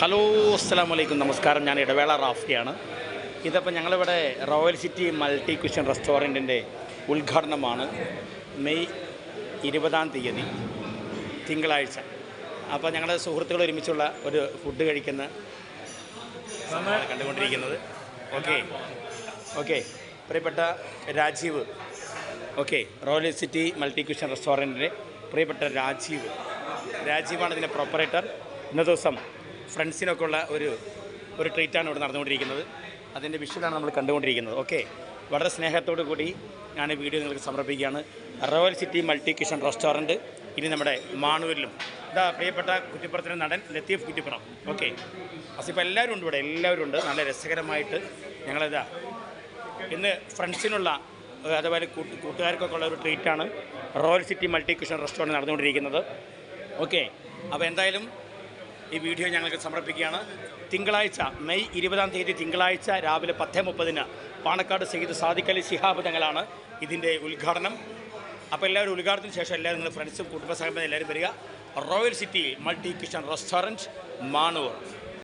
Hello അസ്സാം വലൈക്കും നമസ്കാരം. ഞാൻ ഇടവേള റാഫിയാണ്. ഇതിപ്പോൾ ഞങ്ങളിവിടെ റോയൽ സിറ്റി മൾട്ടി ക്വിഷൻ റെസ്റ്റോറന്റിന്റെ ഉദ്ഘാടനമാണ്. മെയ് ഇരുപതാം തീയതി തിങ്കളാഴ്ച. അപ്പോൾ ഞങ്ങളുടെ സുഹൃത്തുക്കൾ ഒരുമിച്ചുള്ള ഒരു ഫുഡ് കഴിക്കുന്ന കണ്ടുകൊണ്ടിരിക്കുന്നത്. ഓക്കെ. ഓക്കെ. പ്രിയപ്പെട്ട Rajeev. Okay. Royal city multi cuisine റെസ്റ്റോറന്റിന്റെ പ്രിയപ്പെട്ട രാജീവ്. രാജീവാണ് ഇതിന്റെ പ്രോപ്പറേറ്റർ ഇന്നത്തെ ദിവസം ഫ്രണ്ട്സിനൊക്കെ ഉള്ള ഒരു ഒരു ട്രീറ്റാണ് ഇവിടെ നടന്നുകൊണ്ടിരിക്കുന്നത്. അതിന്റെ വിഷ്വലാണ് നമ്മൾ കണ്ടുകൊണ്ടിരിക്കുന്നത്. ഓക്കെ വളരെ സ്നേഹത്തോടു കൂടി ഞാൻ ഈ വീഡിയോ നിങ്ങൾക്ക് സമർപ്പിക്കുകയാണ്. Royal city multi cuisine restaurant ഇനി നമ്മുടെ മാണൂരിലും. ഇതാ പ്രിയപ്പെട്ട കുറ്റിപ്പുറത്തിന്റെ നടൻ ലത്തീഫ് കുറ്റിപ്പുറം. ഓക്കെ അപ്പോൾ എല്ലാവരും ഉണ്ട് ഇവിടെ. എല്ലാവരും ഉണ്ട്. നല്ല രസകരമായിട്ട് ഞങ്ങളിതാ ഇന്ന് ഫ്രണ്ട്സിനുള്ള അതേപോലെ അതുപോലെ കൂട്ട് കൂട്ടുകാർക്കൊക്കെ ഉള്ള ഒരു ട്രീറ്റാണ് royal city multi cuisine restaurant നടന്നുകൊണ്ടിരിക്കുന്നത്. ഓക്കെ അപ്പോൾ എന്തായാലും ഈ വീഡിയോ ഞങ്ങൾക്ക് സമർപ്പിക്കുകയാണ്. തിങ്കളാഴ്ച മെയ് ഇരുപതാം തീയതി തിങ്കളാഴ്ച രാവിലെ പത്ത് മുപ്പതിന് പാണക്കാട് സെയ്ത് സാദിഖലി ശിഹാബ് തങ്ങളാണ് ഇതിന്റെ ഉദ്ഘാടനം. അപ്പോൾ എല്ലാവരും ഉദ്ഘാടനത്തിന് ശേഷം എല്ലാവരും നിങ്ങൾ ഫ്രണ്ട്സും കുടുംബസംഗമം എല്ലാവരും വരിക. Royal city multi kitchen restaurant Manoor.